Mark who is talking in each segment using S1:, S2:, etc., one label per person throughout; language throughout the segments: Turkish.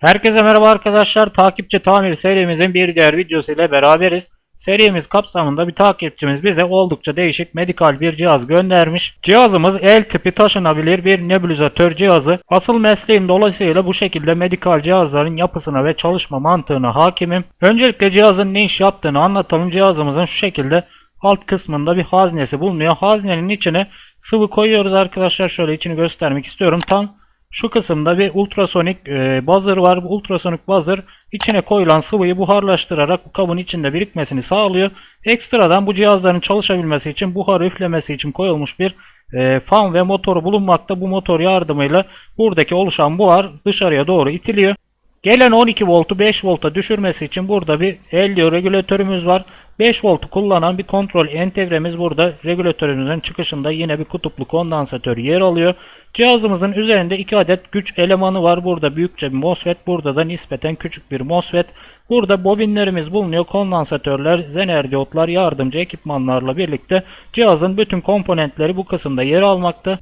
S1: Herkese merhaba arkadaşlar. Takipçi tamir serimizin bir diğer videosu ile beraberiz. Serimiz kapsamında bir takipçimiz bize oldukça değişik medikal bir cihaz göndermiş. Cihazımız el tipi taşınabilir bir nebulizatör cihazı. Asıl mesleğim dolayısıyla bu şekilde medikal cihazların yapısına ve çalışma mantığına hakimim. Öncelikle cihazın ne iş yaptığını anlatalım. Cihazımızın şu şekilde alt kısmında bir haznesi bulunuyor. Haznenin içine sıvı koyuyoruz arkadaşlar. Şöyle içini göstermek istiyorum. Tam şu kısımda bir ultrasonik e, buzzer var. Bu ultrasonik buzzer içine koyulan sıvıyı buharlaştırarak bu kabın içinde birikmesini sağlıyor. Ekstradan bu cihazların çalışabilmesi için buhar üflemesi için koyulmuş bir e, fan ve motoru bulunmakta. Bu motor yardımıyla buradaki oluşan buhar dışarıya doğru itiliyor. Gelen 12 voltu 5 volta düşürmesi için burada bir LDO regülatörümüz var. 5 voltu kullanan bir kontrol entegremiz burada. Regülatörümüzün çıkışında yine bir kutuplu kondansatör yer alıyor. Cihazımızın üzerinde 2 adet güç elemanı var. Burada büyükçe bir MOSFET. Burada da nispeten küçük bir MOSFET. Burada bobinlerimiz bulunuyor. Kondansatörler, zener diyotlar, yardımcı ekipmanlarla birlikte cihazın bütün komponentleri bu kısımda yer almakta.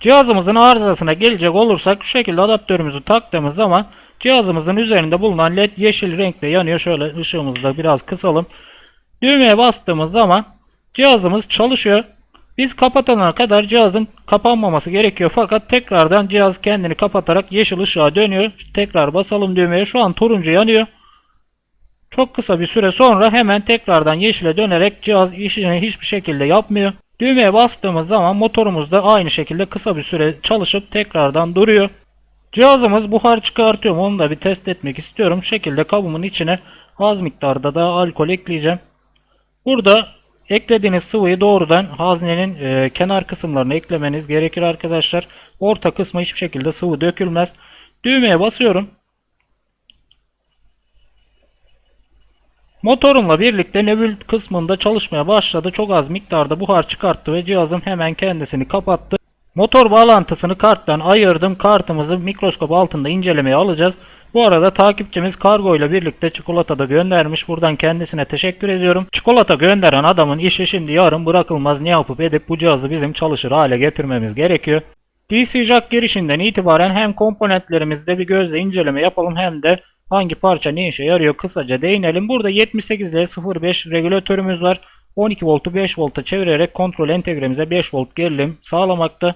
S1: Cihazımızın arızasına gelecek olursak şu şekilde adaptörümüzü taktığımız zaman cihazımızın üzerinde bulunan led yeşil renkte yanıyor. Şöyle ışığımızı da biraz kısalım. Düğmeye bastığımız zaman cihazımız çalışıyor. Biz kapatana kadar cihazın kapanmaması gerekiyor. Fakat tekrardan cihaz kendini kapatarak yeşil ışığa dönüyor. Tekrar basalım düğmeye. Şu an turuncu yanıyor. Çok kısa bir süre sonra hemen tekrardan yeşile dönerek cihaz işini hiçbir şekilde yapmıyor. Düğmeye bastığımız zaman motorumuz da aynı şekilde kısa bir süre çalışıp tekrardan duruyor. Cihazımız buhar çıkartıyor mu onu da bir test etmek istiyorum. Şekilde kabımın içine az miktarda da alkol ekleyeceğim. Burada eklediğiniz sıvıyı doğrudan haznenin e, kenar kısımlarına eklemeniz gerekir arkadaşlar. Orta kısmı hiçbir şekilde sıvı dökülmez. Düğmeye basıyorum. Motorumla birlikte nebül kısmında çalışmaya başladı. Çok az miktarda buhar çıkarttı ve cihazım hemen kendisini kapattı. Motor bağlantısını karttan ayırdım. Kartımızı mikroskop altında incelemeye alacağız. Bu arada takipçimiz kargo ile birlikte çikolata da göndermiş. Buradan kendisine teşekkür ediyorum. Çikolata gönderen adamın işi şimdi yarın bırakılmaz. Ne yapıp edip bu cihazı bizim çalışır hale getirmemiz gerekiyor. DC jack girişinden itibaren hem komponentlerimizde bir gözle inceleme yapalım hem de hangi parça ne işe yarıyor kısaca değinelim. Burada 78L05 regülatörümüz var. 12 voltu 5 volta çevirerek kontrol entegremize 5 volt gerilim sağlamakta.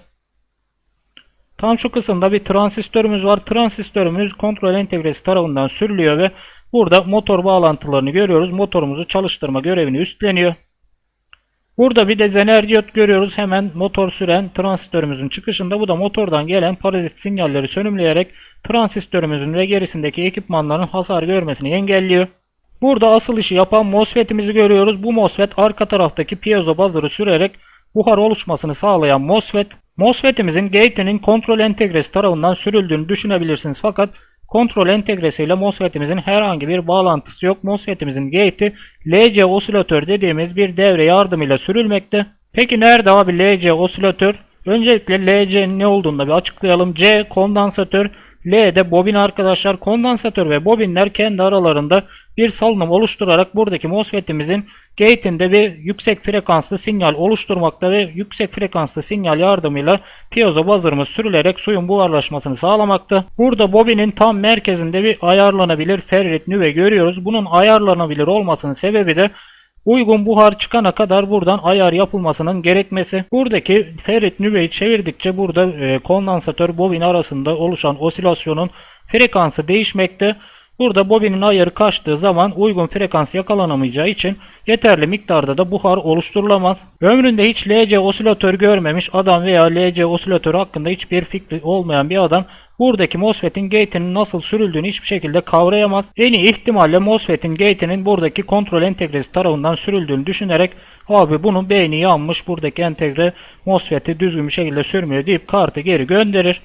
S1: Tam şu kısımda bir transistörümüz var. Transistörümüz kontrol entegresi tarafından sürülüyor ve burada motor bağlantılarını görüyoruz. Motorumuzu çalıştırma görevini üstleniyor. Burada bir de zener diyot görüyoruz. Hemen motor süren transistörümüzün çıkışında. Bu da motordan gelen parazit sinyalleri sönümleyerek transistörümüzün ve gerisindeki ekipmanların hasar görmesini engelliyor. Burada asıl işi yapan MOSFET'imizi görüyoruz. Bu MOSFET arka taraftaki piezo buzzer'ı sürerek buhar oluşmasını sağlayan MOSFET. MOSFET'imizin gate'inin kontrol entegresi tarafından sürüldüğünü düşünebilirsiniz. Fakat kontrol entegresi ile MOSFET'imizin herhangi bir bağlantısı yok. MOSFET'imizin gate'i LC osilatör dediğimiz bir devre yardımıyla sürülmekte. Peki nerede abi LC osilatör? Öncelikle LC'nin ne olduğunu da bir açıklayalım. C kondansatör, L de bobin arkadaşlar. Kondansatör ve bobinler kendi aralarında bir salınım oluşturarak buradaki MOSFET'imizin gate'inde bir yüksek frekanslı sinyal oluşturmakta ve yüksek frekanslı sinyal yardımıyla piezo buzzer'ımız sürülerek suyun buharlaşmasını sağlamakta. Burada bobinin tam merkezinde bir ayarlanabilir ferrit nüve görüyoruz. Bunun ayarlanabilir olmasının sebebi de uygun buhar çıkana kadar buradan ayar yapılmasının gerekmesi. Buradaki ferrit nüveyi çevirdikçe burada e, kondansatör bobin arasında oluşan osilasyonun frekansı değişmekte. Burada bobinin ayarı kaçtığı zaman uygun frekans yakalanamayacağı için yeterli miktarda da buhar oluşturulamaz. Ömründe hiç LC osilatör görmemiş adam veya LC osilatörü hakkında hiçbir fikri olmayan bir adam buradaki MOSFET'in gate'inin nasıl sürüldüğünü hiçbir şekilde kavrayamaz. En iyi ihtimalle MOSFET'in gate'inin buradaki kontrol entegresi tarafından sürüldüğünü düşünerek abi bunun beyni yanmış buradaki entegre MOSFET'i düzgün bir şekilde sürmüyor deyip kartı geri gönderir.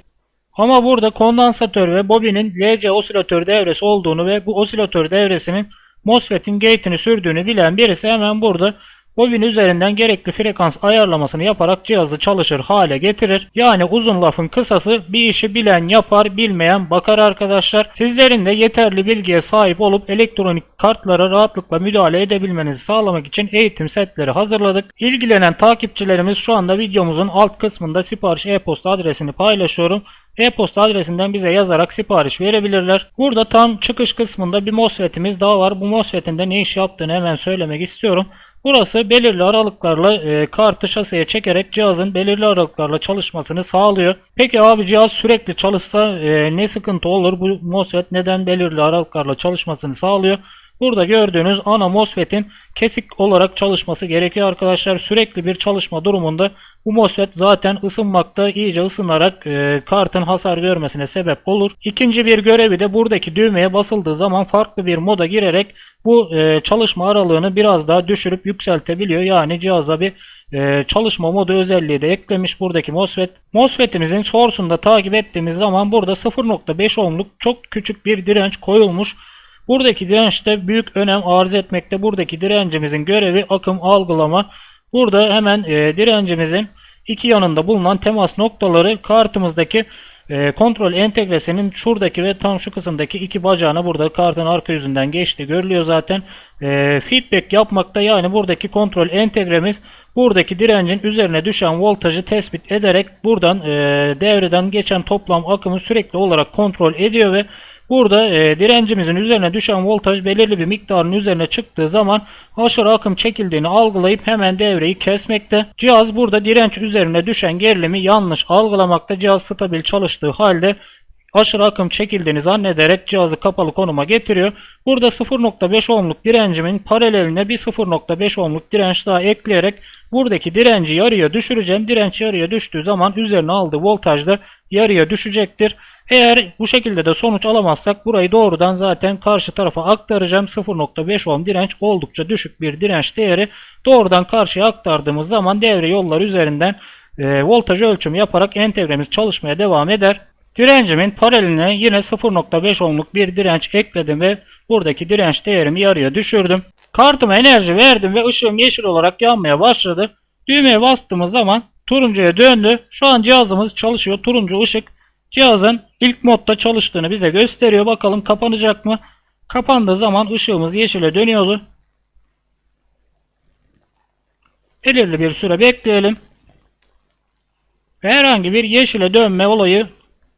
S1: Ama burada kondansatör ve bobinin LC osilatör devresi olduğunu ve bu osilatör devresinin MOSFET'in gate'ini sürdüğünü bilen birisi hemen burada Bobin üzerinden gerekli frekans ayarlamasını yaparak cihazı çalışır hale getirir. Yani uzun lafın kısası bir işi bilen yapar, bilmeyen bakar arkadaşlar. Sizlerin de yeterli bilgiye sahip olup elektronik kartlara rahatlıkla müdahale edebilmenizi sağlamak için eğitim setleri hazırladık. İlgilenen takipçilerimiz şu anda videomuzun alt kısmında sipariş e-posta adresini paylaşıyorum. E-posta adresinden bize yazarak sipariş verebilirler. Burada tam çıkış kısmında bir MOSFET'imiz daha var. Bu MOSFET'in de ne iş yaptığını hemen söylemek istiyorum. Burası belirli aralıklarla e, kartı şaseye çekerek cihazın belirli aralıklarla çalışmasını sağlıyor. Peki abi cihaz sürekli çalışsa e, ne sıkıntı olur? Bu MOSFET neden belirli aralıklarla çalışmasını sağlıyor? Burada gördüğünüz ana MOSFET'in kesik olarak çalışması gerekiyor arkadaşlar. Sürekli bir çalışma durumunda bu MOSFET zaten ısınmakta iyice ısınarak e, kartın hasar görmesine sebep olur. İkinci bir görevi de buradaki düğmeye basıldığı zaman farklı bir moda girerek bu e, çalışma aralığını biraz daha düşürüp yükseltebiliyor. Yani cihaza bir e, çalışma modu özelliği de eklemiş buradaki MOSFET. MOSFET'imizin source'unu takip ettiğimiz zaman burada 0.5 ohmluk çok küçük bir direnç koyulmuş. Buradaki dirençte büyük önem arz etmekte. Buradaki direncimizin görevi akım algılama. Burada hemen e, direncimizin iki yanında bulunan temas noktaları kartımızdaki e, kontrol entegresinin şuradaki ve tam şu kısımdaki iki bacağına burada kartın arka yüzünden geçti görülüyor zaten. E, feedback yapmakta yani buradaki kontrol entegremiz buradaki direncin üzerine düşen voltajı tespit ederek buradan e, devreden geçen toplam akımı sürekli olarak kontrol ediyor ve Burada e, direncimizin üzerine düşen voltaj belirli bir miktarın üzerine çıktığı zaman aşırı akım çekildiğini algılayıp hemen devreyi kesmekte. Cihaz burada direnç üzerine düşen gerilimi yanlış algılamakta. Cihaz stabil çalıştığı halde aşırı akım çekildiğini zannederek cihazı kapalı konuma getiriyor. Burada 0.5 ohmluk direncimin paraleline bir 0.5 ohmluk direnç daha ekleyerek buradaki direnci yarıya düşüreceğim. Direnç yarıya düştüğü zaman üzerine aldığı voltaj da yarıya düşecektir. Eğer bu şekilde de sonuç alamazsak burayı doğrudan zaten karşı tarafa aktaracağım. 0.5 ohm direnç oldukça düşük bir direnç değeri. Doğrudan karşıya aktardığımız zaman devre yolları üzerinden e, voltaj ölçümü yaparak entegremiz çalışmaya devam eder. Direncimin paraleline yine 0.5 ohmluk bir direnç ekledim ve buradaki direnç değerimi yarıya düşürdüm. Kartıma enerji verdim ve ışığım yeşil olarak yanmaya başladı. Düğmeye bastığımız zaman turuncuya döndü. Şu an cihazımız çalışıyor. Turuncu ışık Cihazın ilk modda çalıştığını bize gösteriyor. Bakalım kapanacak mı? Kapandığı zaman ışığımız yeşile dönüyordu. Belirli bir süre bekleyelim. Herhangi bir yeşile dönme olayı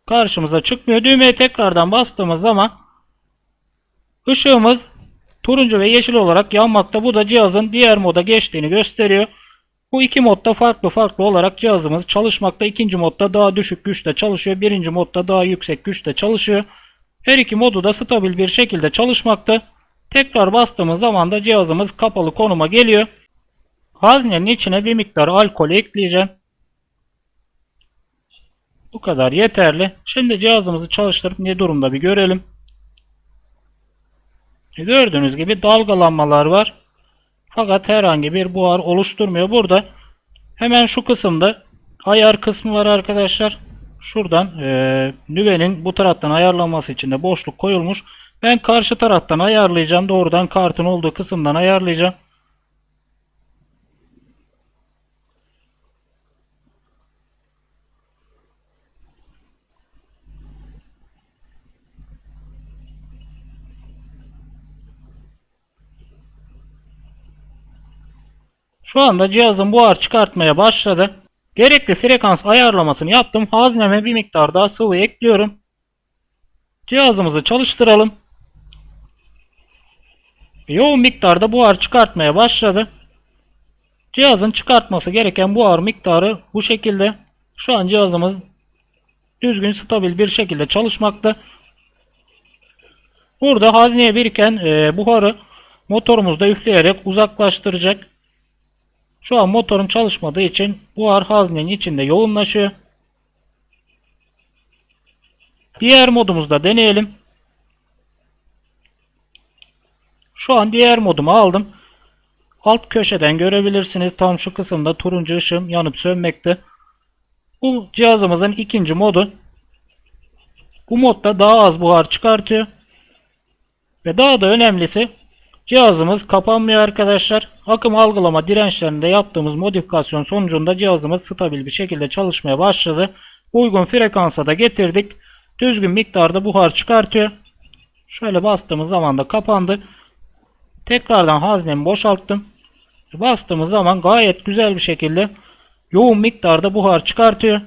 S1: karşımıza çıkmıyor. Düğmeye tekrardan bastığımız zaman ışığımız turuncu ve yeşil olarak yanmakta. Bu da cihazın diğer moda geçtiğini gösteriyor. Bu iki modda farklı farklı olarak cihazımız çalışmakta. İkinci modda daha düşük güçte çalışıyor. Birinci modda daha yüksek güçte çalışıyor. Her iki modu da stabil bir şekilde çalışmakta. Tekrar bastığımız zaman da cihazımız kapalı konuma geliyor. Haznenin içine bir miktar alkol ekleyeceğim. Bu kadar yeterli. Şimdi cihazımızı çalıştırıp ne durumda bir görelim. Gördüğünüz gibi dalgalanmalar var. Fakat herhangi bir buhar oluşturmuyor. Burada hemen şu kısımda ayar kısmı var arkadaşlar. Şuradan e, nüvenin bu taraftan ayarlanması için de boşluk koyulmuş. Ben karşı taraftan ayarlayacağım. Doğrudan kartın olduğu kısımdan ayarlayacağım. Şu anda cihazın buhar çıkartmaya başladı. Gerekli frekans ayarlamasını yaptım. Hazneme bir miktar daha sıvı ekliyorum. Cihazımızı çalıştıralım. Yoğun miktarda buhar çıkartmaya başladı. Cihazın çıkartması gereken buhar miktarı bu şekilde. Şu an cihazımız düzgün stabil bir şekilde çalışmakta. Burada hazneye biriken e, buharı motorumuzda üfleyerek uzaklaştıracak. Şu an motorun çalışmadığı için buhar haznenin içinde yoğunlaşıyor. Diğer modumuzda deneyelim. Şu an diğer modumu aldım. Alt köşeden görebilirsiniz. Tam şu kısımda turuncu ışığım yanıp sönmekte. Bu cihazımızın ikinci modu. Bu modda daha az buhar çıkartıyor. Ve daha da önemlisi Cihazımız kapanmıyor arkadaşlar. Akım algılama dirençlerinde yaptığımız modifikasyon sonucunda cihazımız stabil bir şekilde çalışmaya başladı. Uygun frekansa da getirdik. Düzgün miktarda buhar çıkartıyor. Şöyle bastığımız zaman da kapandı. Tekrardan haznemi boşalttım. Bastığımız zaman gayet güzel bir şekilde yoğun miktarda buhar çıkartıyor.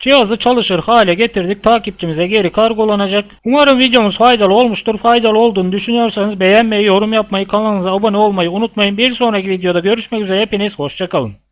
S1: Cihazı çalışır hale getirdik. Takipçimize geri kargolanacak. Umarım videomuz faydalı olmuştur. Faydalı olduğunu düşünüyorsanız beğenmeyi, yorum yapmayı, kanalımıza abone olmayı unutmayın. Bir sonraki videoda görüşmek üzere. Hepiniz hoşçakalın.